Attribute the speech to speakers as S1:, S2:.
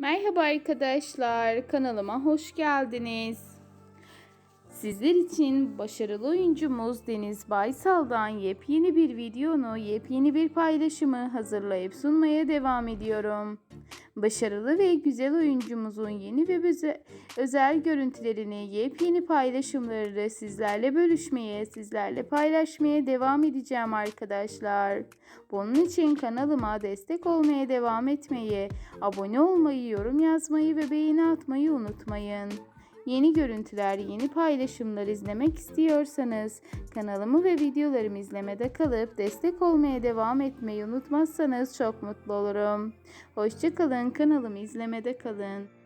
S1: Merhaba arkadaşlar, kanalıma hoş geldiniz. Sizler için başarılı oyuncumuz Deniz Baysal'dan yepyeni bir videonu, yepyeni bir paylaşımı hazırlayıp sunmaya devam ediyorum. Başarılı ve güzel oyuncumuzun yeni ve öze- özel görüntülerini, yepyeni paylaşımları sizlerle bölüşmeye, sizlerle paylaşmaya devam edeceğim arkadaşlar. Bunun için kanalıma destek olmaya devam etmeyi, abone olmayı, yorum yazmayı ve beğeni atmayı unutmayın. Yeni görüntüler, yeni paylaşımlar izlemek istiyorsanız kanalımı ve videolarımı izlemede kalıp destek olmaya devam etmeyi unutmazsanız çok mutlu olurum. Hoşçakalın, kanalımı izlemede kalın.